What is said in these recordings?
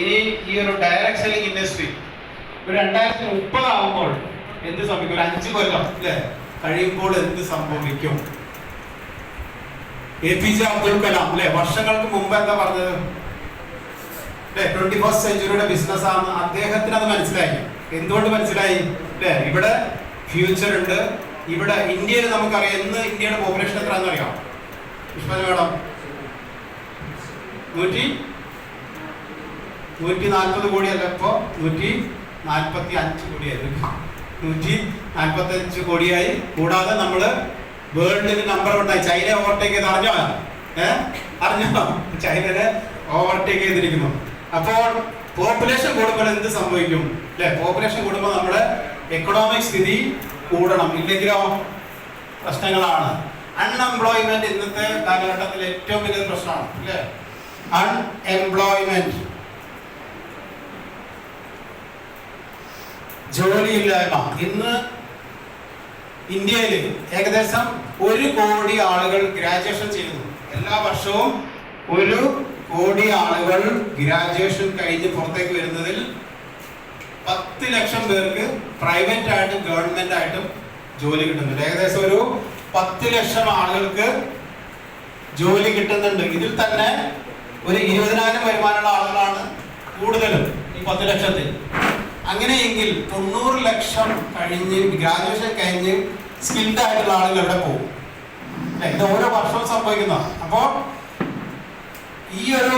ഇനി ഈ ഒരു ഡയറക്ട് സെല്ലിംഗ് ഇൻഡസ്ട്രി ഒരു രണ്ടായിരത്തി മുപ്പതാകുമ്പോൾ എന്ത് സംഭവിക്കും? ഒരു അഞ്ച് കൊല്ലം അല്ലേ? കഴിയുമ്പോൾ എന്ത് സംഭവിക്കും? A P J Abdul Kalam അല്ലെ? വർഷങ്ങൾക്ക് മുമ്പ് എന്താ പറഞ്ഞത്? ട്വന്റി ഫസ്റ്റ് സെഞ്ചുറിയുടെ ബിസിനസ് ആണ്. അദ്ദേഹത്തിന് അത് മനസ്സിലായി. എന്തുകൊണ്ട് മനസ്സിലായി? അല്ലെ? ഇവിടെ ഫ്യൂച്ചർ ഉണ്ട്. ഇവിടെ ഇന്ത്യയിൽ നമുക്കറിയാം. ഇന്ന് ഇന്ത്യയുടെ പോപ്പുലേഷൻ എത്രയാണെന്ന് അറിയാം വിഷ്ണു മേഡം നൂറ്റി നൂറ്റി നാൽപ്പത് കോടിയല്ല ഇപ്പോ? നൂറ്റി നാൽപ്പത്തി അഞ്ച് കോടിയായി നൂറ്റി നാൽപ്പത്തി അഞ്ച് കോടിയായി. കൂടാതെ നമ്മൾ വേൾഡിൽ നമ്പർ ഉണ്ടായി. ചൈന ഓവർടേക്ക് ചെയ്ത് അറിഞ്ഞോ? ഏ? അറിഞ്ഞോ? ചൈനനെ ഓവർടേക്ക് ചെയ്തിരിക്കുന്നു. അപ്പോൾ പോപ്പുലേഷൻ കൂടുമ്പോൾ എന്ത് സംഭവിക്കും? അല്ലെ? പോപ്പുലേഷൻ കൂടുമ്പോൾ നമ്മുടെ എക്കണോമിക് സ്ഥിതി കൂടണം. ഇല്ലെങ്കിലോ? പ്രശ്നങ്ങളാണ്. അൺഎംപ്ലോയ്മെന്റ് ഇന്നത്തെ കാലഘട്ടത്തിൽ ഏറ്റവും വലിയ പ്രശ്നമാണ്. അല്ലേ? അൺഎംപ്ലോയ്മെന്റ് ജോലിയില്ലായ്മ. ഇന്ന് ഇന്ത്യയിൽ ഏകദേശം ഒരു കോടി ആളുകൾ ഗ്രാജുവേഷൻ ചെയ്യുന്നു. എല്ലാ വർഷവും ഒരു കോടി ആളുകൾ ഗ്രാജുവേഷൻ കഴിഞ്ഞ് പുറത്തേക്ക് വരുന്നതിൽ പത്ത് ലക്ഷം പേർക്ക് പ്രൈവറ്റ് ആയിട്ടും ഗവൺമെന്റ് ആയിട്ടും ജോലി കിട്ടുന്നുണ്ട്. ഏകദേശം ഒരു പത്ത് ലക്ഷം ആളുകൾക്ക് ജോലി കിട്ടുന്നുണ്ട്. ഇതിൽ തന്നെ ഒരു ഇരുപതിനായിരം വരുമാനമുള്ള ആളുകളാണ് കൂടുതലും ഈ പത്ത് ലക്ഷത്തിൽ. അങ്ങനെയെങ്കിൽ തൊണ്ണൂറ് ലക്ഷം കഴിഞ്ഞ് ഗ്രാജുവേഷൻ കഴിഞ്ഞ് സ്കിൽഡ് ആയിട്ടുള്ള ആളുകൾ എവിടെ പോകും? ഇത് ഓരോ വർഷവും സംഭവിക്കുന്ന അപ്പോൾ ഈ ഒരു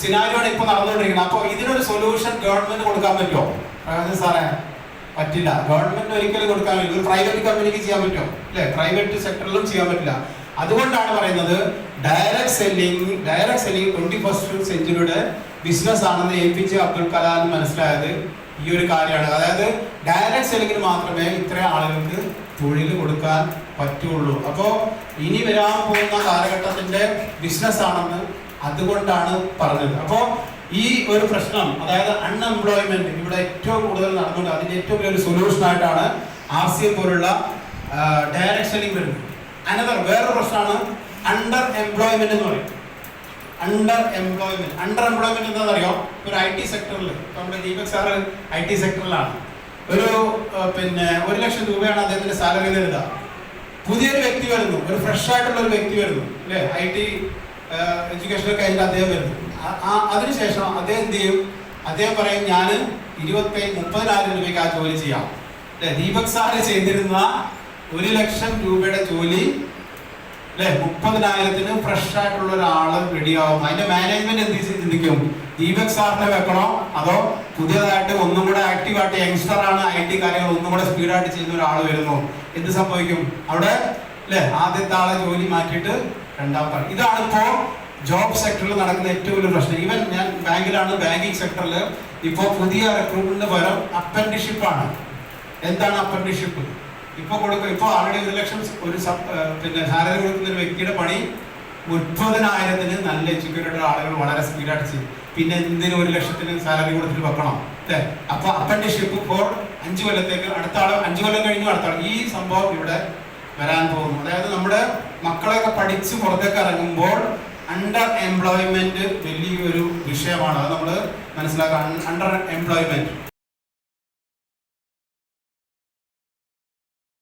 സിനാരിയോടെ ഇപ്പൊ നടന്നുകൊണ്ടിരിക്കുന്നത്. അപ്പോൾ ഇതിനൊരു സൊല്യൂഷൻ ഗവൺമെന്റ് കൊടുക്കാൻ പറ്റുമോ? പ്രകാശൻ സാറേ പറ്റില്ല. ഗവൺമെന്റ് ഒരിക്കലും കൊടുക്കാൻ പറ്റില്ല. പ്രൈവറ്റ് കമ്പനിക്ക് ചെയ്യാൻ പറ്റുമോ? അല്ലെ പ്രൈവറ്റ് സെക്ടറിലും ചെയ്യാൻ പറ്റില്ല. അതുകൊണ്ടാണ് പറയുന്നത് direct selling direct selling twenty first സെഞ്ചുറിയുടെ business ആണെന്ന് A P J Abdul Kalam മനസ്സിലായത് ഈ ഒരു കാര്യമാണ്. അതായത് ഡയറക്ട് സെല്ലിങ്ങിന് മാത്രമേ ഇത്ര ആളുകൾക്ക് തൊഴിൽ കൊടുക്കാൻ പറ്റുള്ളൂ. അപ്പോൾ ഇനി വരാൻ പോകുന്ന കാലഘട്ടത്തിന്റെ ബിസിനസ് ആണെന്ന് അതുകൊണ്ടാണ് പറഞ്ഞത്. അപ്പോൾ ഈ ഒരു പ്രശ്നം അതായത് അൺഎംപ്ലോയ്മെന്റ് ഇവിടെ ഏറ്റവും കൂടുതൽ നടന്നുകൊണ്ട് അതിന്റെ ഏറ്റവും വലിയൊരു സൊല്യൂഷൻ ആയിട്ടാണ് ആർ സി എം പോലുള്ള ഡയറക്ട് സെല്ലിംഗ് വരുന്നത്. അനദർ വേറൊരു പ്രശ്നമാണ് അണ്ടർ എംപ്ലോയ്മെന്റ് എന്ന് പറയും. അണ്ടർ എംപ്ലോയ്മെന്റ് അണ്ടർ എംപ്ലോയ്മെന്റ് എന്താണെന്ന് അറിയോ ഒരു ഐ ടി സെക്ടറിൽ നമ്മുടെ ദീപക് സാറ് ഐ ടി സെക്ടറിലാണ് ഒരു പിന്നെ ഒരു ലക്ഷം രൂപയാണ് അദ്ദേഹത്തിന്റെ സാലറി തരുക പുതിയൊരു വ്യക്തി വരുന്നു. ഒരു ഫ്രഷ് ആയിട്ടുള്ള ഒരു വ്യക്തി വരുന്നു. അല്ലേ? ഐ ടി എഡ്യൂക്കേഷൻ കഴിഞ്ഞിട്ട് അദ്ദേഹം വരുന്നു. അതിനുശേഷം അദ്ദേഹം എന്ത് ചെയ്യും? അദ്ദേഹം പറയും ഞാൻ ഇരുപത്തി മുപ്പതിനായിരം രൂപയ്ക്ക് ആ ജോലി ചെയ്യാം. അല്ലെ? ദീപക് സാറ് ചെയ്തിരുന്ന ഒരു ലക്ഷം രൂപയുടെ ജോലി അല്ലെ? മുപ്പതിനായിരത്തിന് ഫ്രഷ് ആയിട്ടുള്ള ഒരാൾ റെഡിയാവും അതിന്റെ മാനേജ്മെന്റ് എന്ത് ചിന്തിക്കും. ദീപക് സാറിനെ വെക്കണോ? അതോ പുതിയതായിട്ട് ഒന്നും കൂടെ ആക്റ്റീവ് ആയിട്ട് യങ്സ്റ്റർ ആണ് ഐ ടി കാര്യങ്ങൾ ഒന്നും കൂടെ സ്പീഡായിട്ട് ചെയ്യുന്ന ഒരാൾ വരുന്നു. എന്ത് സംഭവിക്കും? അവിടെ അല്ലെ? ആദ്യത്തെ ആളെ ജോലി മാറ്റിയിട്ട് രണ്ടാമത്തെ ഇതാണ് ഇപ്പോ ജോബ് സെക്ടറിൽ നടക്കുന്ന ഏറ്റവും വലിയ പ്രശ്നം. ഈവൻ ഞാൻ ബാങ്കിലാണ് ബാങ്കിങ് സെക്ടറിൽ ഇപ്പോ പുതിയ റിക്രൂട്ട്മെന്റ് പകരം അപ്രന്റിഷിപ്പാണ് എന്താണ് അപ്രന്റീഷിപ്പ് ഇപ്പൊ കൊടുക്കും. ഇപ്പൊ ആൾറെഡി ഒരു ലക്ഷം ഒരു പിന്നെ സാലറി കൊടുക്കുന്ന ഒരു വ്യക്തിയുടെ പണി മുപ്പതിനായിരത്തിന് നല്ല എഡ്യൂക്കേറ്റഡ് ആളുകൾ വളരെ സ്പീഡായിട്ട് ചെയ്യും. പിന്നെ എന്തിനു ഒരു ലക്ഷത്തിന് സാലറി കൊടുത്തിട്ട് വെക്കണം? അല്ലേ അപ്പൊ അപ്രന്റീഷിപ്പ് ഫോർ അഞ്ചു കൊല്ലത്തേക്ക് അടുത്ത ആൾ അഞ്ചു കൊല്ലം കഴിഞ്ഞു അടുത്ത ആൾ ഈ സംഭവം ഇവിടെ വരാൻ പോകുന്നു. അതായത് നമ്മുടെ മക്കളെയൊക്കെ പഠിച്ച് പുറത്തേക്ക് ഇറങ്ങുമ്പോൾ അണ്ടർ എംപ്ലോയ്മെന്റ് വലിയൊരു വിഷയമാണ്. അത് നമ്മൾ മനസ്സിലാക്കാൻ അണ്ടർ എംപ്ലോയ്മെന്റ്